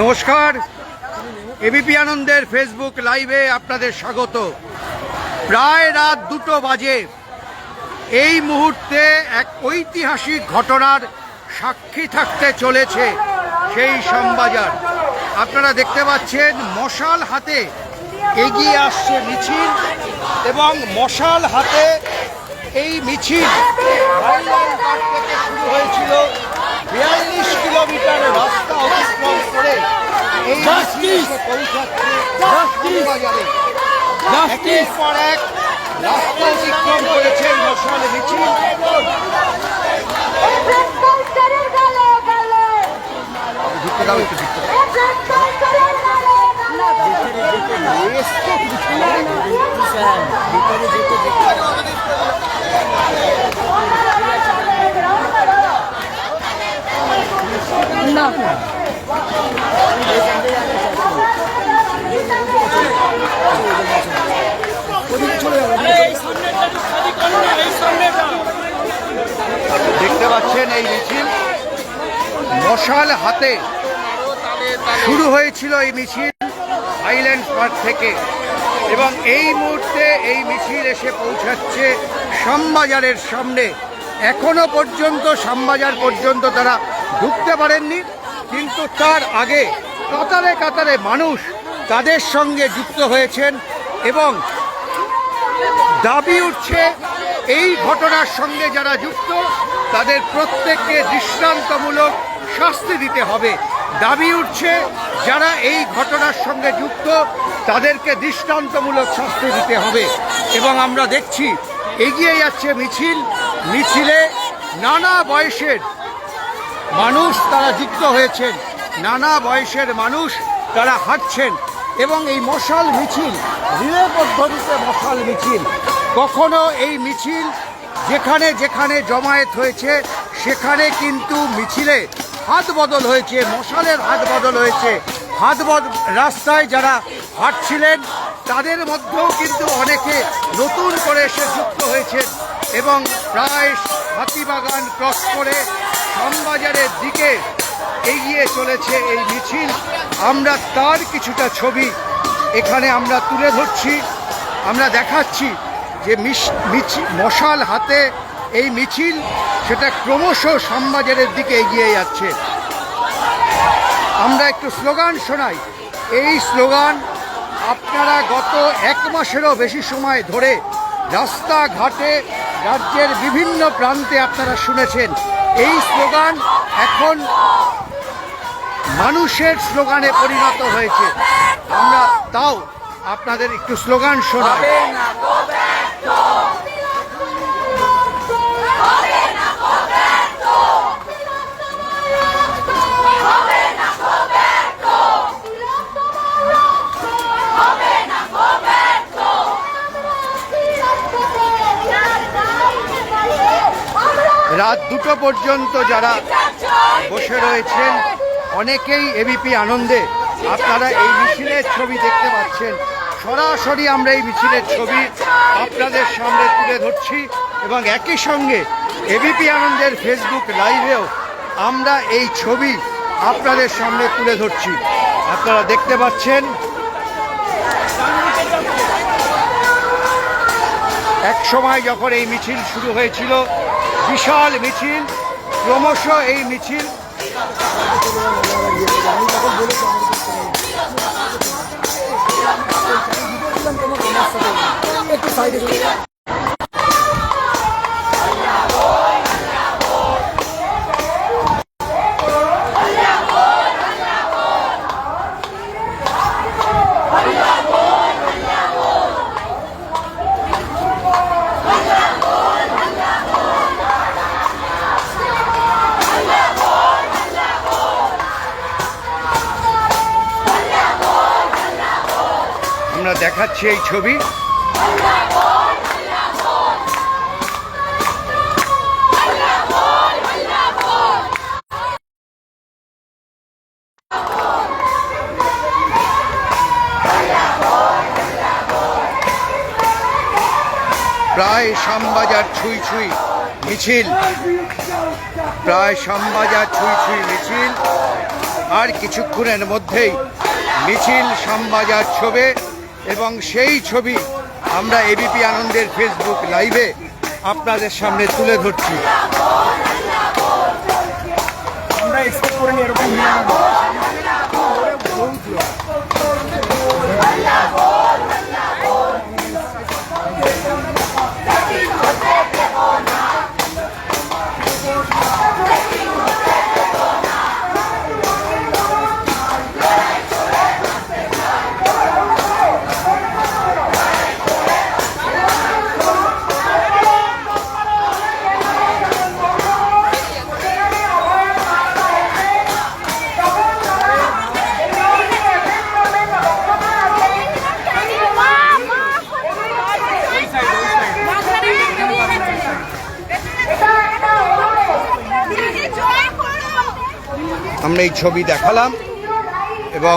নমস্কার। এবিপি আনন্দের ফেসবুক লাইভে আপনাদের স্বাগত। প্রায় রাত দুটো বাজে। এই মুহূর্তে এক ঐতিহাসিক ঘটনার সাক্ষী থাকতে চলেছে সেই শ্যামবাজার। আপনারা দেখতে পাচ্ছেন, মশাল হাতে এগিয়ে আসছে মিছিল এবং মশাল হাতে এই মিছিল শুরু হয়েছিল। বিয়াল্লিশ কিলোমিটার রাস্তা অতিক্রম করে এই পৌঁছাচ্ছে একের পর এক রাস্তা অতিক্রম করেছে মশাল মিছিল। ব্রেকফাস্টারের গালে গালে ঢুকতে দাও একটু ঢুকতে দাও। দেখতে পাচ্ছেন এই মিছিল। মশাল হাতে শুরু হয়েছিল এই মিছিল আইল্যান্ড পার্ক থেকে। এবং এই মুহূর্তে এই মিছিল এসে পৌঁছাচ্ছে শ্যামবাজারের সামনে। এখনও পর্যন্ত শ্যামবাজার পর্যন্ত তারা ঢুকতে পারেননি কিন্তু তার আগে কাতারে কাতারে মানুষ তাদের সঙ্গে যুক্ত হয়েছেন এবং দাবি উঠছে, এই ঘটনার সঙ্গে যারা যুক্ত, তাদের প্রত্যেককে দৃষ্টান্তমূলক শাস্তি দিতে হবে। দাবি উঠছে, যারা এই ঘটনার সঙ্গে যুক্ত, তাদেরকে দৃষ্টান্তমূলক শাস্তি দিতে হবে। এবং আমরা দেখছি, এগিয়ে যাচ্ছে মিছিল। মিছিলে নানা বয়সের মানুষ তারা যুক্ত হয়েছেন। নানা বয়সের মানুষ তারা হাঁটছেন। এবং এই মশাল মিছিল, রিলে পদ্ধতিতে মশাল মিছিল, কখনো এই মিছিল যেখানে যেখানে জমায়েত হয়েছে, সেখানে কিন্তু মিছিলে হাত বদল হয়েছে, মশালের হাত বদল হয়েছে। হাত রাস্তায় যারা হাঁটছিলেন, তাদের মধ্যেও কিন্তু অনেকে নতুন করে এসে যুক্ত হয়েছে এবং প্রায় হাতিবাগান ক্রস করে শ্যামবাজারের দিকে এগিয়ে চলেছে এই মিছিল। আমরা তার কিছুটা ছবি এখানে আমরা তুলে ধরছি, আমরা দেখাচ্ছি যে মশাল হাতে এই মিছিল সেটা ক্রমশ শ্যামবাজারের দিকে এগিয়ে যাচ্ছে। আমরা একটু স্লোগান শোনাই। এই স্লোগান আপনারা গত এক মাসেরও বেশি সময় ধরে রাস্তাঘাটে রাজ্যের বিভিন্ন প্রান্তে আপনারা শুনেছেন। এই স্লোগান এখন মানুষের স্লোগানে পরিণত হয়েছে। আমরা তাও আপনাদের একটু স্লোগান শোনাই। রাত দুটো পর্যন্ত যারা বসে রয়েছেন অনেকেই এবিপি আনন্দে। আপনারা এই মিছিলের ছবি দেখতে পাচ্ছেন। সরাসরি আমরা এই মিছিলের ছবি আপনাদের সামনে তুলে ধরছি এবং একই সঙ্গে এবিপি আনন্দের ফেসবুক লাইভেও আমরা এই ছবি আপনাদের সামনে তুলে ধরছি। আপনারা দেখতে পাচ্ছেন। এক সময় যখন এই মিছিল শুরু হয়েছিল, বিশাল মিছিল, ক্রমশ এই মিছিল আমরা দেখাচ্ছি এই ছবি। প্রায় শ্যামবাজার ছুঁই ছুঁই মিছিল। প্রায় শ্যামবাজার ছুঁই ছুঁই মিছিল। আর কিছুক্ষণের মধ্যেই মিছিল, শ্যামবাজার ছবে এবং সেই ছবি আমরা এবিপি আনন্দের ফেসবুক লাইভে আপনাদের সামনে তুলে ধরছি। আমরা আমরা এই ছবি দেখালাম এবং